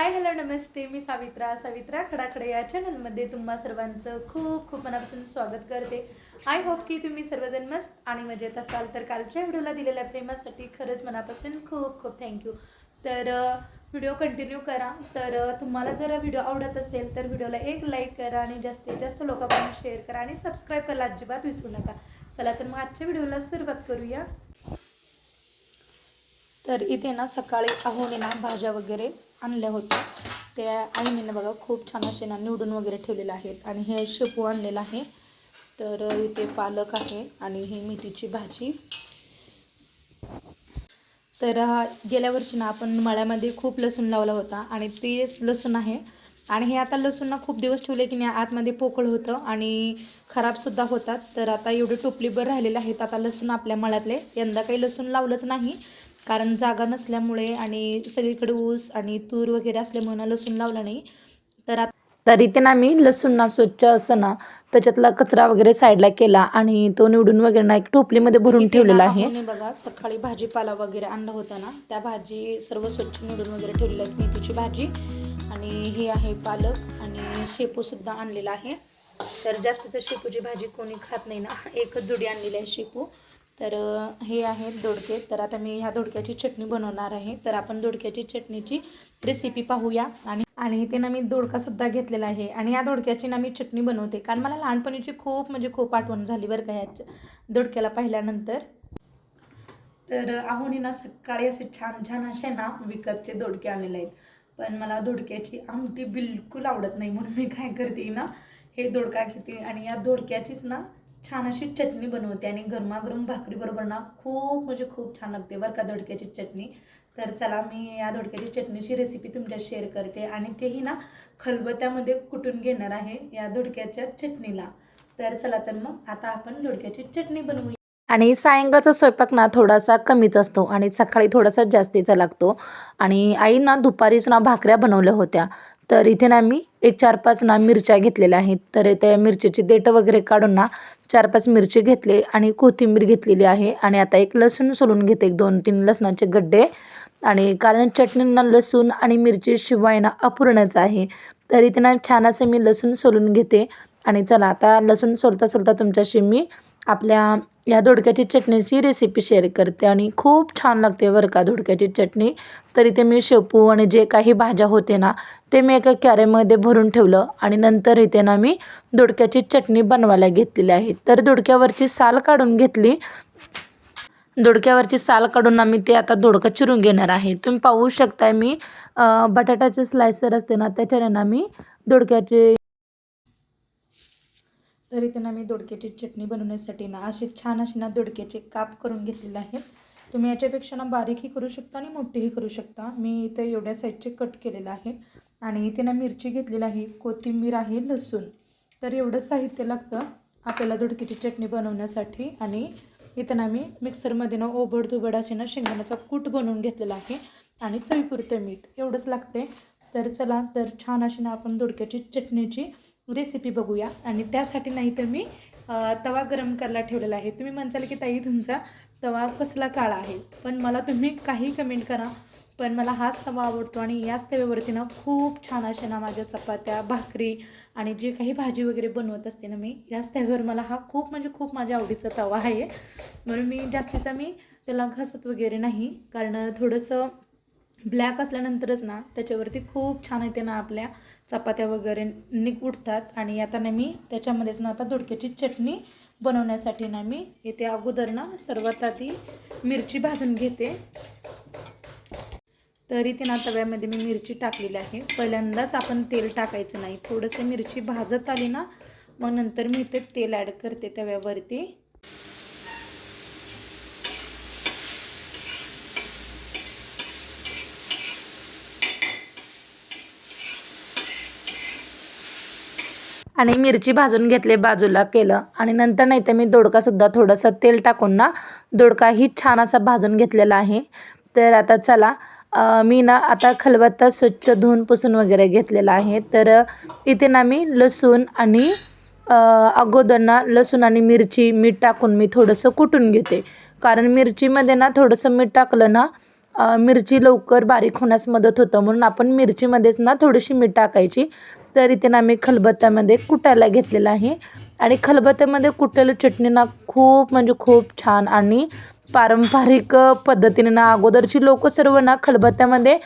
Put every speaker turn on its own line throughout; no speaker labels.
Hi hello नमस्ते. मी सावित्रा. सावित्रा खडाखडे या चॅनलमध्ये तुम्हा सर्वांचं खूप खूप मनापासून स्वागत करते. आय होप की तुम्ही सर्वजण मस्त आणि मजेत असाल. तर कालच्या व्हिडिओला दिलेल्या प्रेमासाठी खरंच मनापासून खूप खूप थँक्यू तर व्हिडिओ कंटिन्यू करा. तर तुम्हाला जर व्हिडिओ आवडत असेल तर व्हिडिओला एक लाईक करा आणि जास्तीत जास्त लोकांपर्यंत शेअर करा आणि सबस्क्राईब करायला अजिबात विसरू नका. चला तर मग आजच्या व्हिडिओला सुरुवात करूया. तर इथे ना सकाळी आहोने ना भाज्या वगैरे आणल्या होत्या. त्या आईने ना बघा खूप छान असे ना निवडून वगैरे ठेवलेले आहेत. आणि हे शेपू आणलेलं आहे. तर इथे पालक आहे आणि ही मेथीची भाजी. तर गेल्या वर्षी ना आपण मळ्यामध्ये खूप लसूण लावला होता आणि तेच लसूण आहे. आणि हे आता लसूण ना खूप दिवस ठेवले की नाही आतमध्ये पोकळ होतं आणि खराबसुद्धा होतात. तर आता एवढे टोपलीभर राहिलेले आहेत. आता लसूण आपल्या मळ्यातले. यंदा काही लसूण लावलंच नाही. कारण जागा नसल्यामुळे आणि सगळीकडे ऊस आणि तूर वगैरे असल्यामुळे ना लसूण लावला नाही. तर आता
तर इथे ना मी लसूण ना स्वच्छ असं ना त्याच्यातला कचरा वगैरे साईडला केला आणि तो निवडून वगैरे ना एक टोपलीमध्ये भरून ठेवलेला आहे.
बघा सकाळी भाजीपाला वगैरे आणला होता ना त्या भाजी सर्व स्वच्छ निवडून वगैरे ठेवलेल्या आहेत मेथीची भाजी. आणि ही आहे पालक आणि शेपूसुद्धा आणलेला आहे. तर जास्तीचं शेपूची भाजी कोणी खात नाही ना एकच जुडी आणलेली आहे शेपू. तर हे आहेत दोडके. तर आता मी ह्या दोडक्याची चटणी बनवणार आहे. तर आपण दोडक्याची चटणीची रेसिपी पाहूया. आणि आणि इथे ना मी दोडकासुद्धा घेतलेला आहे. आणि या दोडक्याची ना मी चटणी बनवते. कारण मला लहानपणीची खूप म्हणजे खूप आठवण झाली बरं का ह्या दोडक्याला पाहिल्यानंतर. तर आहोनी ना सकाळी असे छान छान असे ना विकतचे दोडके आलेले आहेत. पण मला दोडक्याची आमटी बिलकुल आवडत नाही म्हणून मी काय करते ना हे दोडका घेते. आणि या दोडक्याचीच ना छान अशी चटणी बनवते आणि गरमागरम भाकरीबरोबर ना खूप म्हणजे खूप छान लागते बरं का दोडक्याची चटणी. तर चला मी या दोडक्याची चटणीची रेसिपी तुमच्या शेअर करते आणि तेही ना खलबत्यामध्ये कुटून घेणार आहे या दोडक्याच्या चटणीला. तर चला तर मग आता आपण दोडक्याची चटणी बनवूया.
आणि सायंकाळचा स्वयंपाक ना थोडासा कमीच असतो आणि सकाळी थोडासा जास्तीचा लागतो. आणि आई ना दुपारीच ना भाकऱ्या बनवल्या होत्या. तर इथे ना मी एक चार पाच ना मिरच्या घेतलेल्या आहेत. तर त्या मिरचीची देठं वगैरे काढून ना चार पाच मिरची घेतले आणि कोथिंबीर घेतलेली आहे. आणि आता एक लसूण सोलून घेते. एक दोन तीन लसणाचे गड्डे. आणि कारण चटणींना लसूण आणि मिरची शिवाय ना अपूर्णच आहे. तरी त्यांना छान असं मी लसूण सोलून घेते. आणि चला आता लसूण सोलता सोलता तुमच्याशी मी आपल्या या दोडक्याची चटणीची रेसिपी शेअर करते आणि खूप छान लागते बरं का दोडक्याची चटणी. तर इथे मी शेपू आणि जे काही भाज्या होते ना ते मी एका कॅरेमध्ये भरून ठेवलं आणि नंतर इथे ना मी दोडक्याची चटणी बनवायला घेतलेली आहे. तर दोडक्यावरची साल काढून घेतली. दोडक्यावरची साल काढून ना मी ते आता दोडका चिरून घेणार आहे. तुम्ही पाहू शकताय मी बटाट्याचे स्लायसर असते ना त्याच्याने ना मी दोडक्याचे
तर इथे ना मी दोडक्याची चटणी बनवण्यासाठी ना असे छान असे ना दोडक्याचे काप करून घेतलेले आहेत. तुम्ही याच्यापेक्षा ना बारीकही करू शकता आणि मोठेही करू शकता. मी इथे एवढ्या साईजचे कट केलेलं आहे. आणि इथे ना मिरची घेतलेली आहे कोथिंबीर आहे लसूण. तर एवढं साहित्य लागतं आपल्याला दोडक्याची चटणी बनवण्यासाठी. आणि इथं ना मी मिक्सरमध्ये ना ओबड धुबड असे ना शेंगदाण्याचा कूट बनवून घेतलेला आहे. आणि चवीपुरतं मीठ एवढंच लागते तर चला तर छान अशी ना आपण दोडक्याची चटणीची रेसिपी बघूया. आणि त्यासाठी नाही तर मी तवा गरम करायला ठेवलेला आहे. तुम्ही म्हणसाल की ताई तुमचा तवा कसला काळा आहे? पण मला तुम्ही काही कमेंट करा. पण मला हाच तवा आवडतो आणि याच तव्यावरती ना खूप छान अशा ना माझ्या चपात्या भाकरी आणि जे काही भाजी वगैरे बनवत असते ना मी याच तव्यावर मला हा खूप म्हणजे खूप माझ्या आवडीचा तवा आहे. म्हणून मी जास्तीचा मी त्याला घसत वगैरे नाही. कारण थोडंसं ब्लॅक असल्यानंतरच ना त्याच्यावरती खूप छान येते ना आपल्या चपात्या वगैरे निक उठतात आणि आता ना मी त्याच्यामध्येच ना आता दोडक्याची चटणी बनवण्यासाठी ना मी इथे अगोदर ना सर्वात आधी मिरची भाजून घेते. तरी ते ना तव्यामध्ये मी मिरची टाकलेली आहे. पहिल्यांदाच आपण तेल टाकायचं नाही. थोडंसं मिरची भाजत आली ना मग नंतर मी इथे तेल ॲड करते तव्यावरती.
आणि मिरची भाजून घेतले बाजूला केलं. आणि नंतर नाही तर मी दोडकासुद्धा थोडंसं तेल टाकून ना दोडकाही छान असा भाजून घेतलेला आहे. तर आता चला मी ना आता खलबत्ता स्वच्छ धुवून पुसून वगैरे घेतलेला आहे. तर इथे ना मी लसूण आणि अगोदर ना लसूण आणि मिरची मीठ टाकून मी थोडंसं कुटून घेते. कारण मिरचीमध्ये ना थोडंसं मीठ टाकलं ना मिरची लवकर बारीक होण्यास मदत होतं. म्हणून आपण मिरचीमध्येच ना थोडीशी मीठ टाकायची. तर इथे ना मी खलबत्त्यामध्ये कुटायला घेतलेलं आहे. आणि खलबत्त्यामध्ये कुटलेलं चटणी ना खूप म्हणजे खूप छान आणि पारंपरिक पद्धतीने ना अगोदरची लोक सर्व ना खलबत्त्यामध्ये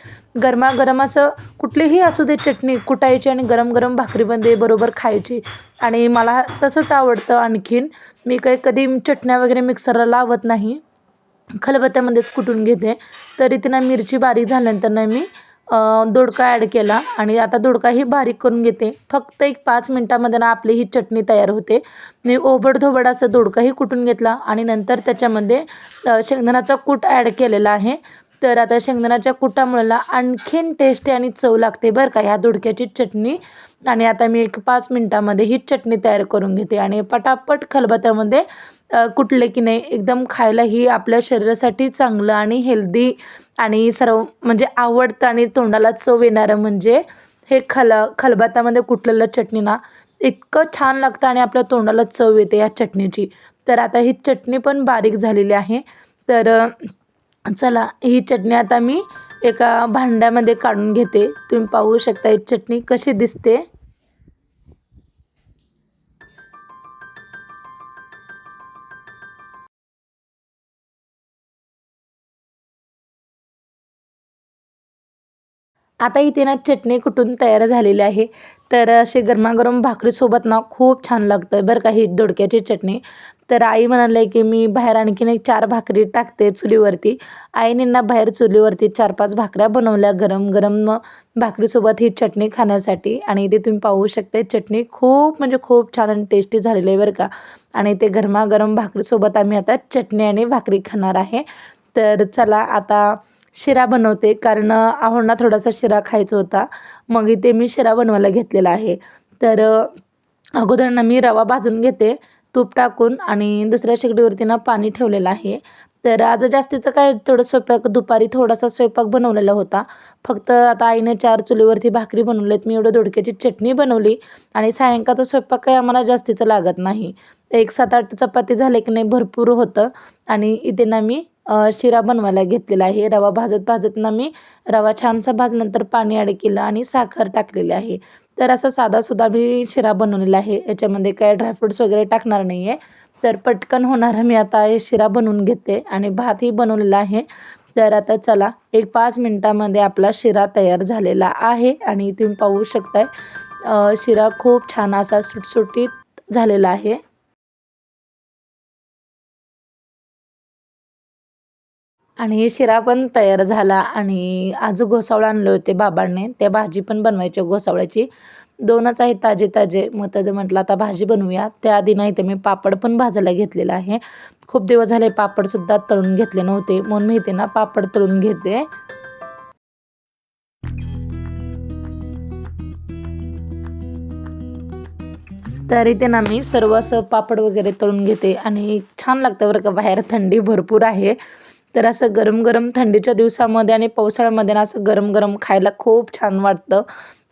गरमागरम असं कुठलीही असू दे चटणी कुटायची आणि गरम गरम भाकरीमध्ये बरोबर खायची. आणि मला तसंच आवडतं आणखीन. मी काही कधी चटण्या वगैरे मिक्सरला लावत नाही. खलबत्त्यामध्येच कुटून घेते. तरी तिनं मिरची बारीक झाल्यानंतर ना मी दोडका ॲड केला आणि आता दोडकाही बारीक करून घेते. फक्त एक पाच मिनटामध्ये ना आपली ही चटणी तयार होते. मी ओबडधोबड असं दोडकाही कुटून घेतला आणि नंतर त्याच्यामध्ये शेंगदाणाचा शेंगदाण्याचा कूट ॲड केलेला आहे. तर आता शेंगदाण्याच्या कुटामुळे आणखीन टेस्टी आणि चव लागते बरं का ह्या दोडक्याची चटणी. आणि आता मी एक पाच मिनटामध्ये ही चटणी तयार करून घेते. आणि पटापट खलबत्यामध्ये कुठले की नाही एकदम खायला ही आपल्या शरीरासाठी चांगलं आणि हेल्दी आणि सर्व म्हणजे आवडतं आणि तोंडाला चव येणारं म्हणजे हे खल खलबातामध्ये कुटलेलं चटणी ना इतकं छान लागतं आणि आपल्या तोंडाला चव येते या चटणीची. तर आता ही चटणी पण बारीक झालेली आहे. तर चला ही चटणी आता मी एका भांड्यामध्ये काढून घेते. तुम्ही पाहू शकता ही चटणी कशी दिसते. आता इथे ना चटणी कुठून तयार झालेली आहे. तर असे गरमागरम भाकरीसोबत ना खूप छान लागतं बरं का ही दोडक्याची चटणी. तर आई म्हणाले की मी बाहेर आणखीन एक चार भाकरी टाकते चुलीवरती. आईने ना बाहेर चुलीवरती चार पाच भाकऱ्या बनवल्या गरम गरम भाकरीसोबत ही चटणी खाण्यासाठी. आणि इथे तुम्ही पाहू शकता चटणी खूप म्हणजे खूप छान आणि टेस्टी झालेली आहे बरं का. आणि ते गरमागरम भाकरीसोबत आम्ही आता चटणी आणि भाकरी खाणार आहे. तर चला आता शिरा बनवते. कारण आहोंना थोडासा शिरा खायचा होता. मग इथे मी शिरा बनवायला घेतलेला आहे. तर अगोदर ना मी रवा भाजून घेते. तूप टाकून आणि दुसऱ्या शेगडीवरती ना पाणी ठेवलेलं आहे. तर आज जास्तीचं काय थोडं स्वयंपाक दुपारी थोडासा स्वयंपाक बनवलेला होता. फक्त आता आईने चार चुलीवरती भाकरी बनवलेत मी एवढं दोडक्याची चटणी बनवली आणि सायंकाळचा स्वयंपाक काही आम्हाला जास्तीचं लागत नाही. एक सात आठ चपाती झाले की नाही भरपूर होतं. आणि इथे ना मी शिरा बनवायला घेतलेला आहे. रवा भाजत भाजतना मी रवा छानसा भाजल्यानंतर पाणी ॲड केलं आणि साखर टाकलेली आहे. तर असा साधासुद्धा मी शिरा बनवलेला आहे. याच्यामध्ये काय ड्रायफ्रुट्स वगैरे टाकणार नाही आहे तर पटकन होणारा मी आता हे शिरा बनवून घेते आणि भातही बनवलेला आहे. तर आता चला एक पाच मिनटामध्ये आपला शिरा तयार झालेला आहे आणि तुम्ही पाहू शकताय शिरा खूप छान असा सुटसुटीत झालेला आहे. आणि शिरा पण तयार झाला आणि आज घोसावळं आणले होते बाबांनी. त्या भाजी पण बनवायची घोसावळ्याची. दोनच आहेत ताजे ताजे. मग त्याचं म्हटलं आता भाजी बनवूया. त्याआधी नाही तर मी पापड पण भाजायला घेतलेला आहे. खूप दिवस झाले पापडसुद्धा तळून घेतले नव्हते. म्हणून मी इथे ना पापड तळून घेते. तर इथे ना मी सर्व असं पापड वगैरे तळून घेते. आणि छान लागतं बरं का बाहेर थंडी भरपूर आहे. तर असं गरम गरम थंडीच्या दिवसामध्ये आणि पावसाळ्यामध्ये ना असं गरम गरम खायला खूप छान वाटतं.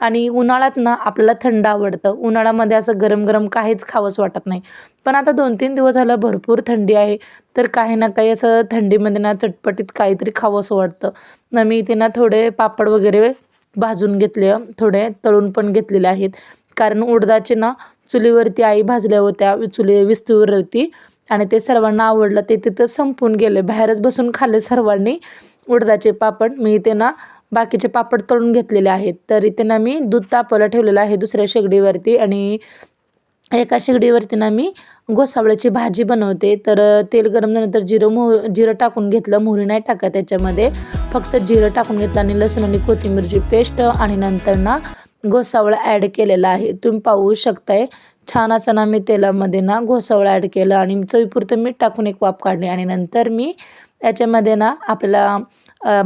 आणि उन्हाळ्यात ना आपल्याला थंड आवडतं. उन्हाळ्यामध्ये असं गरम गरम काहीच खावंसं वाटत नाही. पण आता दोन तीन दिवस झालं भरपूर थंडी आहे. तर काही ना काही असं थंडीमध्ये ना चटपटीत काहीतरी खावंसं वाटतं. ना मी इथे ना थोडे पापड वगैरे भाजून घेतले थोडे तळून पण घेतलेले आहेत. कारण उडदाचे ना चुलीवरती आई भाजल्या होत्या चुली विस्तूवरती. आणि ते सर्वांना आवडलं ते तिथं संपून गेले. बाहेरच बसून खाल्ले सर्वांनी. उडदाचे पापड मी त्यांना बाकीचे पापड तळून घेतलेले आहेत. तरी त्यांना मी दूध तापवलं ठेवलेलं आहे दुसऱ्या शेगडीवरती आणि एका शेगडीवरती ना मी गोसावळ्याची भाजी बनवते. तर तेल गरम झाल्यानंतर जिरं मोह जिरं टाकून घेतलं. मोहरी नाही टाका त्याच्यामध्ये. फक्त जिरं टाकून घेतलं आणि लसूण आणि कोथिंबीरची पेस्ट आणि नंतर ना गोसावळा ॲड केलेला आहे. तुम्ही पाहू शकताय. छान असं ना मी तेलामध्ये ना घोसावळा ॲड केलं आणि चवीपुरतं मीठ टाकून एक वाफ काढली आणि नंतर मी याच्यामध्ये ना आपला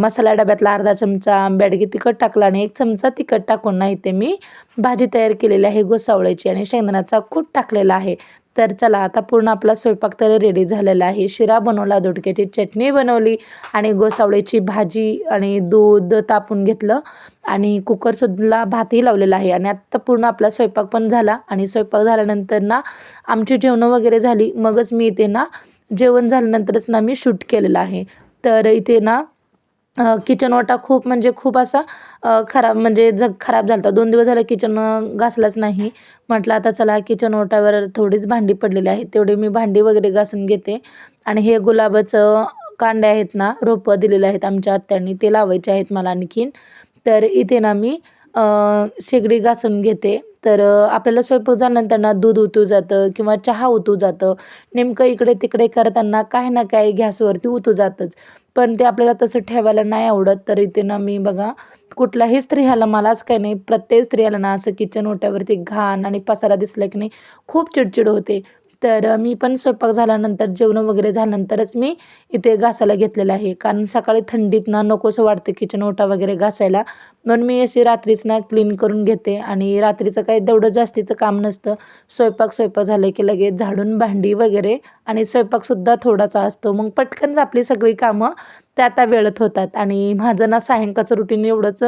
मसाला डब्यातला अर्धा चमचा बेडगी तिखट टाकला आणि एक चमचा तिखट टाकून ना इथे मी भाजी तयार केलेली आहे घोसावळ्याची आणि शेंगदाण्याचा कूट टाकलेला आहे. तर चला आता पूर्ण आपला स्वयंपाक तरी रेडी झालेला आहे. शिरा बनवला दोडक्याची चटणी बनवली आणि गोसावळ्याची भाजी आणि दूध तापून घेतलं. आणि कुकरसुद्धा भातही लावलेला आहे. आणि आत्ता पूर्ण आपला स्वयंपाक पण झाला. आणि स्वयंपाक झाल्यानंतर ना आमची जेवणं वगैरे झाली. मगच मी इथे ना जेवण झाल्यानंतरच ना मी शूट केलेलं आहे. तर इथे ना किचन वाटा खूप म्हणजे खूप असा खराब म्हणजे जग खराब झाला होता दोन दिवस झालं किचन घासलाच नाही. म्हटलं आता चला किचन ओटावर थोडीच भांडी पडलेली आहेत. तेवढी मी भांडी वगैरे घासून घेते. आणि हे गुलाबाचं कांडे आहेत ना रोपं दिलेले आहेत आमच्या आत्यांनी. ते लावायचे आहेत मला आणखीन. तर इथे ना मी शेगडी घासून घेते. तर आपल्याला स्वयंपाक झाल्यानंतर ना दूध उतू जातं किंवा चहा उतू जातं. नेमकं इकडे तिकडे करताना काही ना काही गॅसवरती उतू जातंच. पण ते आपल्याला तसं ठेवायला नाही आवडत. तर इथे ना मी बघा कुठल्याही स्त्रियाला मलाच काही नाही. प्रत्येक स्त्रियाला ना असं किचन ओट्यावरती घाण आणि पसारा दिसला की नाही खूप चिडचिड होते. तर मी पण स्वयंपाक झाल्यानंतर जेवण वगैरे झाल्यानंतरच मी इथे घासायला घेतलेलं आहे. कारण सकाळी थंडीत ना नकोसं वाटतं किचन ओटा वगैरे घासायला. म्हणून मी अशी रात्रीच ना क्लीन करून घेते. आणि रात्रीचं काही तेवढं जास्तीचं काम नसतं. स्वयंपाक स्वयंपाक झालं की लगेच झाडून भांडी वगैरे आणि स्वयंपाकसुद्धा थोडासा असतो. मग पटकन आपली सगळी कामं त्या त्या वेळेत होतात. आणि माझं ना सायंकाळचं रुटीन एवढंच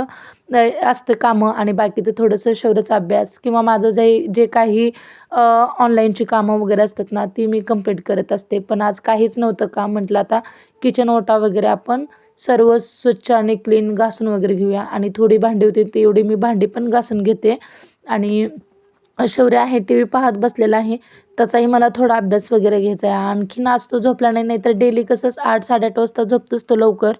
असतं कामं आणि बाकीचं थोडंसं शौर्याचा अभ्यास किंवा माझं जे जे काही ऑनलाईनची कामं वगैरे असतात ना ती मी कंप्लीट करत असते. पण आज काहीच नव्हतं काम म्हटलं आता किचन ओटा वगैरे आपण सर्व स्वच्छ आणि क्लीन घासून वगैरे घेऊया. आणि थोडी भांडी होती ती एवढी मी भांडी पण घासून घेते. आणि शौर्य आहे टी व्ही पाहत बसलेला आहे. त्याचाही मला थोडा अभ्यास वगैरे घ्यायचा आहे. आणखीन आज तो झोपला नाही नाहीतर डेली कसंच आठ साडेआठ वाजता झोपतोच तो लवकर.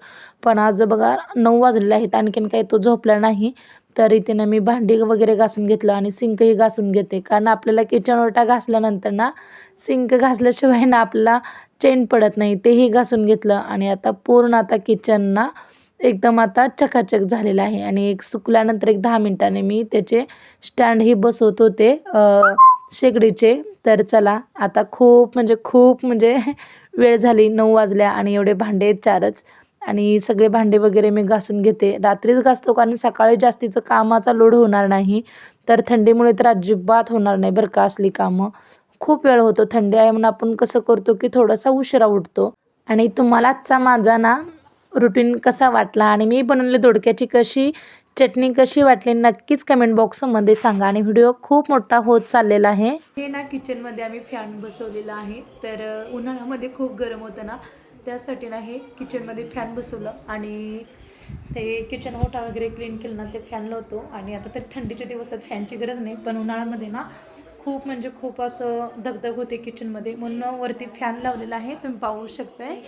पण आज बघा नऊ वाजलेले आहेत आणखीन काही तो झोपला नाही. तर इथे मी भांडी वगैरे घासून घेतलं आणि सिंकही घासून घेते. कारण आपल्याला किचन ओटा घासल्यानंतर ना सिंक घासल्याशिवाय ना आपल्याला चेन पडत नाही. तेही घासून घेतलं आणि आता पूर्ण आता किचन ना एकदम आता चकाचक झालेला आहे. आणि एक सुकल्यानंतर एक दहा मिनटाने मी त्याचे स्टँडही बसवत होते. शेगडीचे. तर चला आता खूप म्हणजे खूप म्हणजे वेळ झाली. नऊ वाजल्या आणि एवढे भांडे आहेत चारच. आणि सगळे भांडे वगैरे मी घासून घेते. रात्रीच घासतो कारण सकाळी जास्तीचं कामाचा लोड होणार नाही. तर थंडीमुळे तर अजिबात होणार नाही बरं का असली कामं. खूप वेळ होतो. थंडी आहे म्हणून आपण कसं करतो की थोडासा उशिरा उठतो. आणि तुम्हाला आजचा माझा ना रुटीन कसा वाटला आणि मी बनवलेली दोडक्याची कशी चटणी कशी वाटली नक्कीच कमेंट बॉक्समध्ये सांगा. आणि व्हिडिओ खूप मोठा होत चाललेला आहे.
हे ना किचनमध्ये आम्ही फॅन बसवलेला आहे. तर उन्हाळ्यामध्ये खूप गरम होतं ना त्यासाठी ना हे किचनमध्ये फॅन बसवलं. आणि ते किचन ओटा वगैरे क्लीन केलं ना ते फॅन लावतो आणि आता तरी थंडीच्या दिवसात फॅनची गरज नाही. पण उन्हाळ्यामध्ये ना खूप म्हणजे खूप असं दगदग होते किचनमध्ये म्हणून वरती फॅन लावलेला आहे. तुम्ही पाहू शकताय.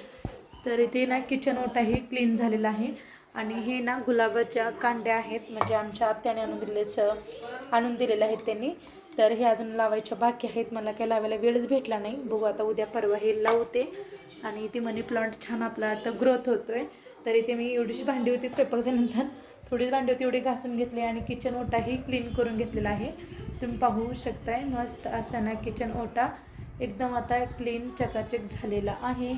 तर इथे ना किचन ओटाही क्लीन झालेला आहे. आणि हे ना गुलाबाच्या कांड्या आहेत. म्हणजे आमच्या आत्याने आणून दिलेच आणून दिलेलं आहेत त्यांनी. तर हे अजून लावायच्या बाकी आहेत. मला काही लावायला वेळच भेटला नाही. बघू आता उद्या परवा हे लावते. आणि ती मनी प्लांट छान आपला आता ग्रोथ होतो आहे तर इथे मी एवढीशी भांडी होती स्वयंपाक झाल्यानंतर थोडीच भांडी होती एवढी घासून घेतली आणि किचन ओटाही क्लीन करून घेतलेला आहे. तुम्ही पाहू शकताय. मस्त असा ना किचन ओटा एकदम आता क्लीन चकाचक झालेला आहे.